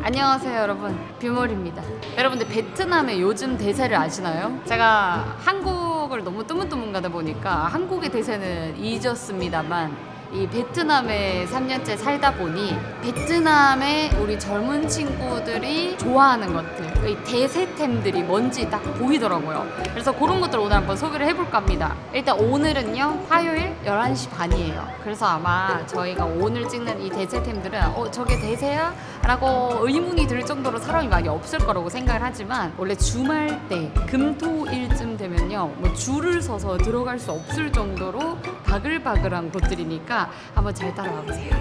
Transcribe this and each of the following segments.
안녕하세요 여러분 뷰몰입니다 여러분들 베트남의 요즘 대세를 아시나요? 제가 한국을 너무 뜨문뜨문 가다 보니까 한국의 대세는 잊었습니다만 이 베트남에 3년째 살다 보니 베트남의 우리 젊은 친구들이 좋아하는 것들 이 대세템들이 뭔지 딱 보이더라고요. 그래서 그런 것들 오늘 한번 소개를 해볼까 합니다. 일단 오늘은요 화요일 11시 반이에요. 그래서 아마 저희가 오늘 찍는 이 대세템들은 어 저게 대세야? 라고 의문이 들 정도로 사람이 많이 없을 거라고 생각을 하지만 원래 주말 때 금토일쯤 되면요 뭐 줄을 서서 들어갈 수 없을 정도로 바글바글한 곳들이니까 한번 잘 따라와 보세요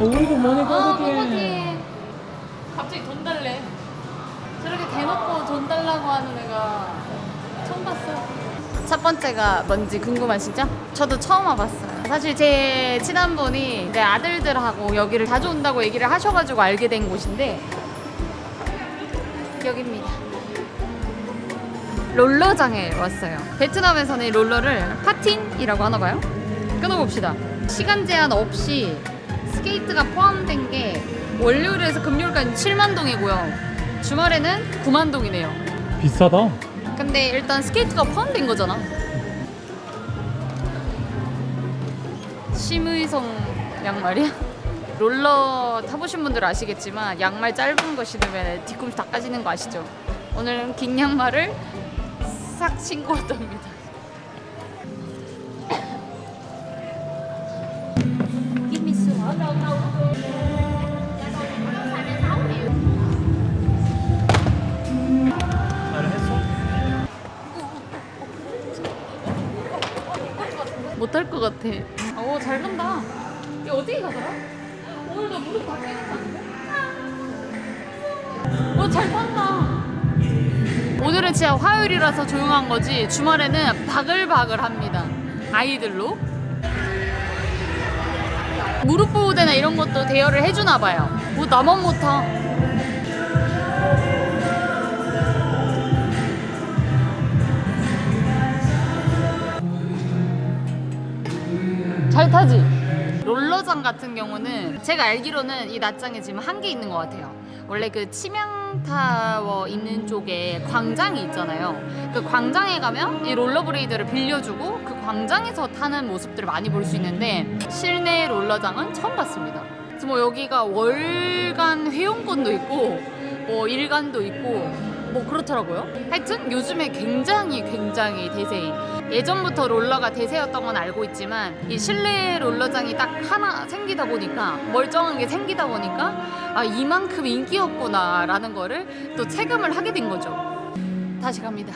어이구 뭐네 아, 깜짝이야 꼬부기. 갑자기 돈 달래. 저렇게 대놓고 돈 달라고 하는 애가 처음 봤어요. 첫 번째가 뭔지 궁금하시죠? 저도 처음 와봤어요. 사실 제 친한 분이 이제 아들들하고 여기를 자주 온다고 얘기를 하셔가지고 알게 된 곳인데 여기입니다. 롤러장에 왔어요. 베트남에서는 이 롤러를 파틴이라고 하나 봐요. 끊어봅시다. 시간 제한 없이 스케이트가 포함된 게 월요일에서 금요일까지 7만 동이고요. 주말에는 9만 동이네요. 비싸다 근데 일단 스케이트가 포함된 거잖아. 심의성 양말이야? 롤러 타보신 분들 아시겠지만 양말 짧은 거 신으면 뒤꿈치 다 까지는 거 아시죠? 오늘은 긴 양말을 싹 신고 왔답니다. 못할 것 같아. 오, 잘 간다. 이 어디에 가더라? 오늘 너 무릎 다 깨졌다는데? 오, 잘 간다. 오늘은 진짜 화요일이라서 조용한 거지 주말에는 바글바글 합니다. 아이들로. 무릎 보호대나 이런 것도 대여를 해주나 봐요. 뭐 나만 못 타. 잘 타지? 롤러장 같은 경우는 제가 알기로는 이 낮장에 지금 한 개 있는 것 같아요. 원래 그 치명타워 있는 쪽에 광장이 있잖아요. 그 광장에 가면 이 롤러브레이드를 빌려주고 그 광장에서 타는 모습들을 많이 볼 수 있는데 실내 롤러장은 처음 봤습니다. 그래서 뭐 여기가 월간 회원권도 있고 뭐 일간도 있고 뭐 그렇더라고요. 하여튼 요즘에 굉장히 굉장히 대세인 예전부터 롤러가 대세였던 건 알고 있지만 이 실내 롤러장이 딱 하나 생기다 보니까 멀쩡한 게 생기다 보니까 아 이만큼 인기였구나라는 거를 또 체감을 하게 된 거죠. 다시 갑니다.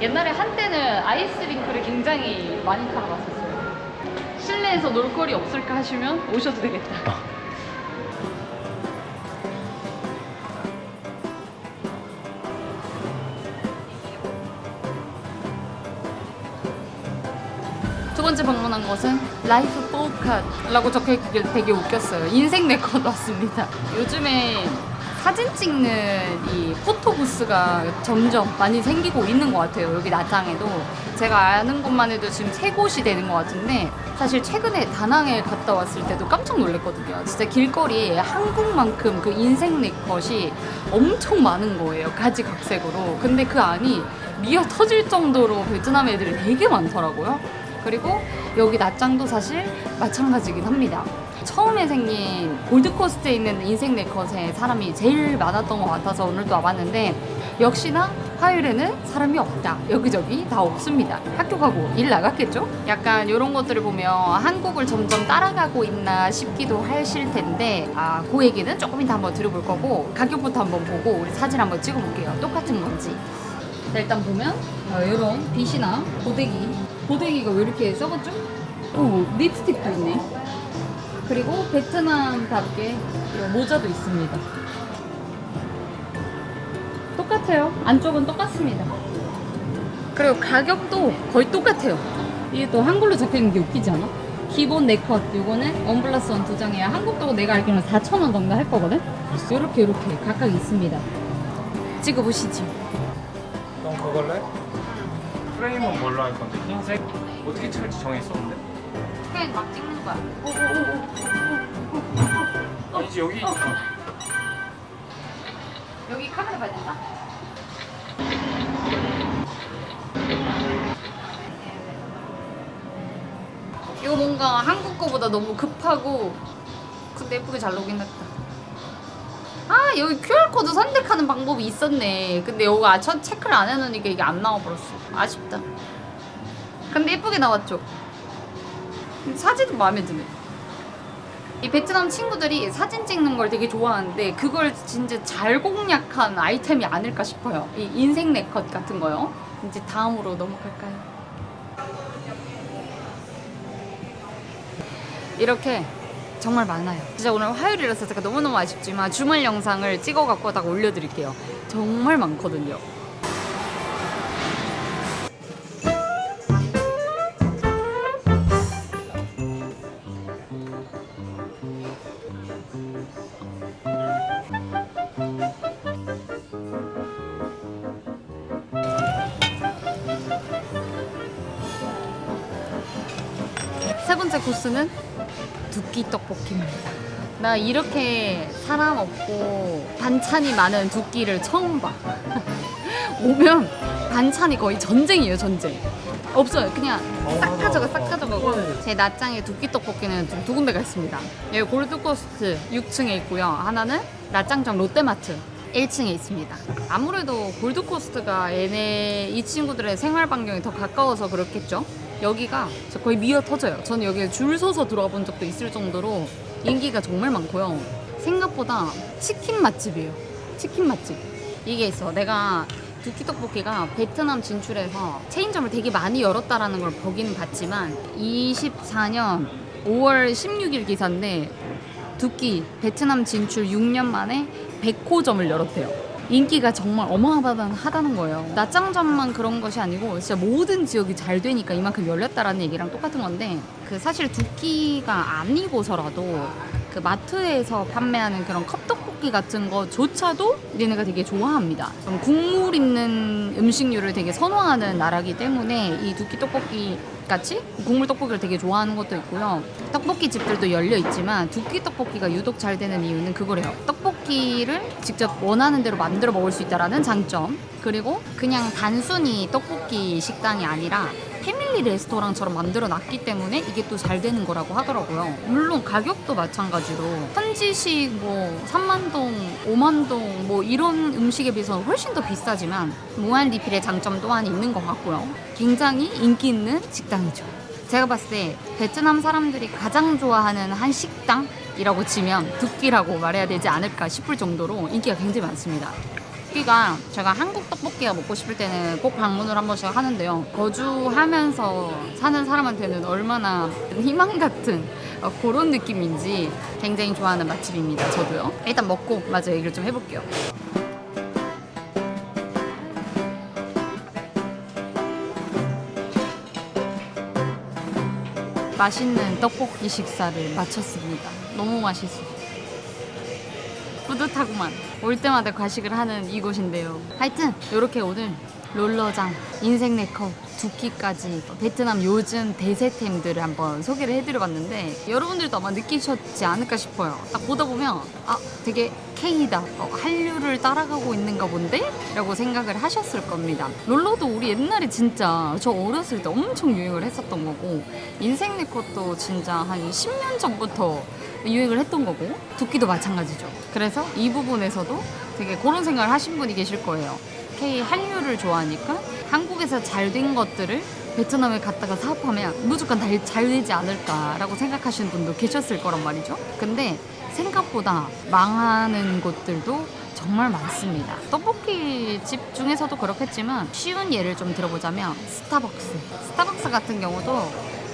옛날에 한때는 아이스링크를 굉장히 많이 타러 갔었어요. 실내에서 놀거리 없을까 하시면 오셔도 되겠다. 번째 방문한 곳은 라이프 포카라고 적혀있길 되게 웃겼어요. 인생 네컷 왔습니다. 요즘에 사진 찍는 이 포토부스가 점점 많이 생기고 있는 것 같아요. 여기 나장에도 제가 아는 곳만 해도 지금 세 곳이 되는 것 같은데 사실 최근에 다낭에 갔다 왔을 때도 깜짝 놀랐거든요. 진짜 길거리에 한국만큼 그 인생 네컷이 엄청 많은 거예요. 가지각색으로. 근데 그 안이 미어 터질 정도로 베트남 애들이 되게 많더라고요. 그리고 여기 낮장도 사실 마찬가지긴 합니다. 처음에 생긴 골드코스트에 있는 인생 네컷에 사람이 제일 많았던 것 같아서 오늘도 와봤는데 역시나 화요일에는 사람이 없다. 여기저기 다 없습니다. 학교 가고 일 나갔겠죠? 약간 이런 것들을 보면 한국을 점점 따라가고 있나 싶기도 하실 텐데 아, 그 얘기는 조금 이따 한번 들어볼 거고 가격부터 한번 보고 우리 사진 한번 찍어볼게요. 똑같은 건지. 자, 일단 보면 어, 이런 빗이나 고데기 고데기가 왜 이렇게 썩었죠? 오 립스틱도 있네. 그리고 베트남답게 모자도 있습니다. 똑같아요. 안쪽은 똑같습니다. 그리고 가격도 거의 똑같아요. 이게 또 한글로 적혀있는 게 웃기지 않아? 기본 4컷 요거는 원 플러스 원 두 장이야. 한국도 내가 알기로는 4,000원 정도 할 거거든? 요렇게 요렇게 각각 있습니다. 찍어보시죠. 넌 그걸래? 프레임은 뭘로 할 건데? 흰색? 어떻게 찰지 정했어 근데? 그냥 막 찍는 거야. 아니지 여기 여기 카메라 봐야 된다. 이거 뭔가 한국 거보다 너무 급하고 근데 예쁘게 잘 나오긴 했다. 아 여기 QR코드 선택하는 방법이 있었네. 근데 여기가 첫 체크를 안 해놓으니까 이게 안 나와버렸어. 아쉽다. 근데 예쁘게 나왔죠. 사진도 마음에 드네. 이 베트남 친구들이 사진 찍는 걸 되게 좋아하는데 그걸 진짜 잘 공략한 아이템이 아닐까 싶어요. 이 인생 네컷 같은 거요. 이제 다음으로 넘어갈까요? 이렇게 정말 많아요. 진짜 오늘 화요일이라서 제가 너무너무 아쉽지만 주말 영상을 찍어갖고 딱 올려드릴게요. 정말 많거든요. 세 번째 코스는 두끼 떡볶이입니다. 나 이렇게 사람 없고 반찬이 많은 두끼를 처음 봐. 오면 반찬이 거의 전쟁이에요, 전쟁. 없어요. 그냥 싹 가져가, 싹 가져가고. 제 낮장의 두끼 떡볶이는 좀두 군데가 있습니다. 여기 골드코스트 6층에 있고요. 하나는 낮장점 롯데마트 1층에 있습니다. 아무래도 골드코스트가 얘네 이 친구들의 생활 반경이 더 가까워서 그렇겠죠. 여기가 거의 미어 터져요. 저는 여기에 줄 서서 들어가 본 적도 있을 정도로 인기가 정말 많고요. 생각보다 치킨 맛집이에요. 치킨 맛집. 이게 있어. 내가 두끼 떡볶이가 베트남 진출해서 체인점을 되게 많이 열었다라는 걸 보긴 봤지만 24년 5월 16일 기사인데 두끼 베트남 진출 6년 만에 100호점을 열었대요. 인기가 정말 어마어마하다는 거예요. 낮장점만 그런 것이 아니고 진짜 모든 지역이 잘 되니까 이만큼 열렸다라는 얘기랑 똑같은 건데 그 사실 두끼가 아니고서라도 그 마트에서 판매하는 그런 컵떡볶이 같은 거조차도 얘네가 되게 좋아합니다. 좀 국물 있는 음식류를 되게 선호하는 나라기 때문에 이 두끼 떡볶이 같이 국물 떡볶이를 되게 좋아하는 것도 있고요. 떡볶이 집들도 열려 있지만 두끼 떡볶이가 유독 잘 되는 이유는 그거래요. 떡볶이를 직접 원하는 대로 만들어 먹을 수 있다라는 장점. 그리고 그냥 단순히 떡볶이 식당이 아니라 패밀리 레스토랑처럼 만들어 놨기 때문에 이게 또 잘 되는 거라고 하더라고요. 물론 가격도 마찬가지로 현지식 뭐 3만 동, 5만 동 뭐 이런 음식에 비해서 훨씬 더 비싸지만 무한 리필의 장점 또한 있는 것 같고요. 굉장히 인기 있는 식당이죠. 제가 봤을 때 베트남 사람들이 가장 좋아하는 한 식당이라고 치면 두끼라고 말해야 되지 않을까 싶을 정도로 인기가 굉장히 많습니다. 떡볶이가 제가 한국 떡볶이가 먹고 싶을 때는 꼭 방문을 한 번씩 하는데요. 거주하면서 사는 사람한테는 얼마나 희망 같은 어, 그런 느낌인지 굉장히 좋아하는 맛집입니다. 저도요. 일단 먹고 마저 얘기를 좀 해볼게요. 맛있는 떡볶이 식사를 마쳤습니다. 너무 맛있어요. 뿌듯하구만. 올 때마다 과식을 하는 이곳인데요. 하여튼 이렇게 오늘 롤러장, 인생 네컷, 두끼까지 베트남 요즘 대세템들을 한번 소개를 해드려봤는데 여러분들도 아마 느끼셨지 않을까 싶어요. 딱 보다 보면 아 되게 K다, 어, 한류를 따라가고 있는가 본데? 라고 생각을 하셨을 겁니다. 롤러도 우리 옛날에 진짜 저 어렸을 때 엄청 유행을 했었던 거고 인생 네컷도 진짜 한 10년 전부터 유행을 했던 거고 두끼도 마찬가지죠. 그래서 이 부분에서도 되게 그런 생각을 하신 분이 계실 거예요. K 한류를 좋아하니까 한국에서 잘 된 것들을 베트남에 갔다가 사업하면 무조건 다잘 되지 않을까라고 생각하시는 분도 계셨을 거란 말이죠. 근데 생각보다 망하는 곳들도 정말 많습니다. 떡볶이 집 중에서도 그렇겠지만 쉬운 예를 좀 들어보자면 스타벅스. 스타벅스 같은 경우도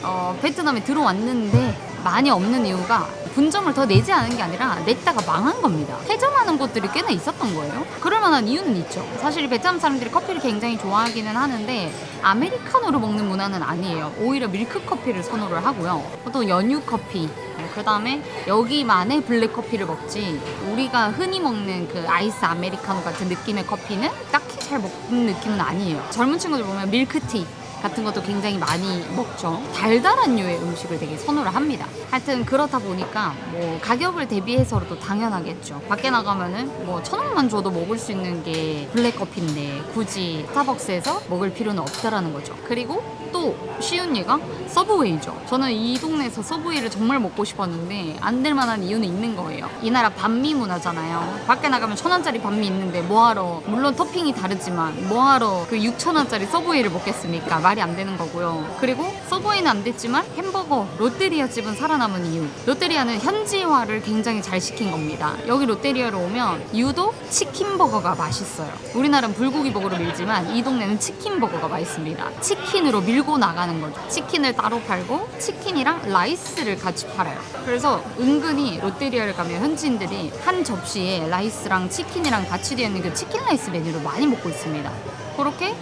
어, 베트남에 들어왔는데 많이 없는 이유가 분점을 더 내지 않은 게 아니라 냈다가 망한 겁니다. 폐점하는 곳들이 꽤나 있었던 거예요. 그럴 만한 이유는 있죠. 사실 베트남 사람들이 커피를 굉장히 좋아하기는 하는데 아메리카노로 먹는 문화는 아니에요. 오히려 밀크 커피를 선호를 하고요. 또 연유 커피. 그 다음에 여기만의 블랙 커피를 먹지 우리가 흔히 먹는 그 아이스 아메리카노 같은 느낌의 커피는 딱히 잘 먹는 느낌은 아니에요. 젊은 친구들 보면 밀크티 같은 것도 굉장히 많이 먹죠. 달달한 류의 음식을 되게 선호를 합니다. 하여튼 그렇다 보니까 뭐 가격을 대비해서도 당연하겠죠. 밖에 나가면은 뭐 천 원만 줘도 먹을 수 있는 게 블랙커피인데 굳이 스타벅스에서 먹을 필요는 없다라는 거죠. 그리고 또 쉬운 예가 서브웨이죠. 저는 이 동네에서 서브웨이를 정말 먹고 싶었는데 안 될 만한 이유는 있는 거예요. 이 나라 반미 문화잖아요. 밖에 나가면 천 원짜리 반미 있는데 뭐하러 물론 토핑이 다르지만 뭐하러 그 6천 원짜리 서브웨이를 먹겠습니까? 말이 안 되는 거고요. 그리고 서브웨이는 안 됐지만 햄버거 롯데리아 집은 살아남은 이유. 롯데리아는 현지화를 굉장히 잘 시킨 겁니다. 여기 롯데리아로 오면 유독 치킨 버거가 맛있어요. 우리나라는 불고기 버거로 밀지만 이 동네는 치킨 버거가 맛있습니다. 치킨으로 밀고 나가는 거죠. 치킨을 따로 팔고 치킨이랑 라이스를 같이 팔아요. 그래서 은근히 롯데리아를 가면 현지인들이 한 접시에 라이스랑 치킨이랑 같이 되어 있는 그 치킨 라이스 메뉴를 많이 먹고 있습니다. 그렇게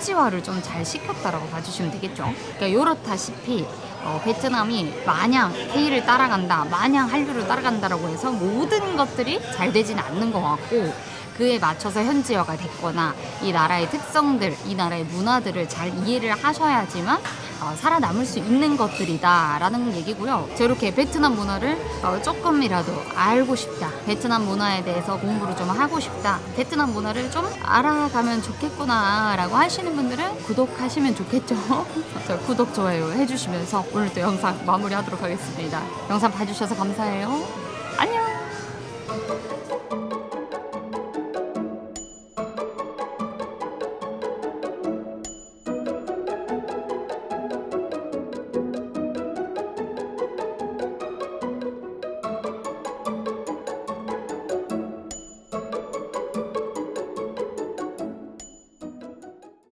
현지화를 좀 잘 시켰다라고 봐주시면 되겠죠. 그러니까 요렇다시피 어, 베트남이 마냥 K를 따라간다, 마냥 한류를 따라간다라고 해서 모든 것들이 잘 되지는 않는 것 같고 그에 맞춰서 현지화가 됐거나 이 나라의 특성들, 이 나라의 문화들을 잘 이해를 하셔야지만 어, 살아남을 수 있는 것들이다라는 얘기고요. 저렇게 베트남 문화를 어, 조금이라도 알고 싶다. 베트남 문화에 대해서 공부를 좀 하고 싶다. 베트남 문화를 좀 알아가면 좋겠구나라고 하시는 분들은 구독하시면 좋겠죠. 저 구독, 좋아요 해주시면서 오늘 또 영상 마무리하도록 하겠습니다. 영상 봐주셔서 감사해요.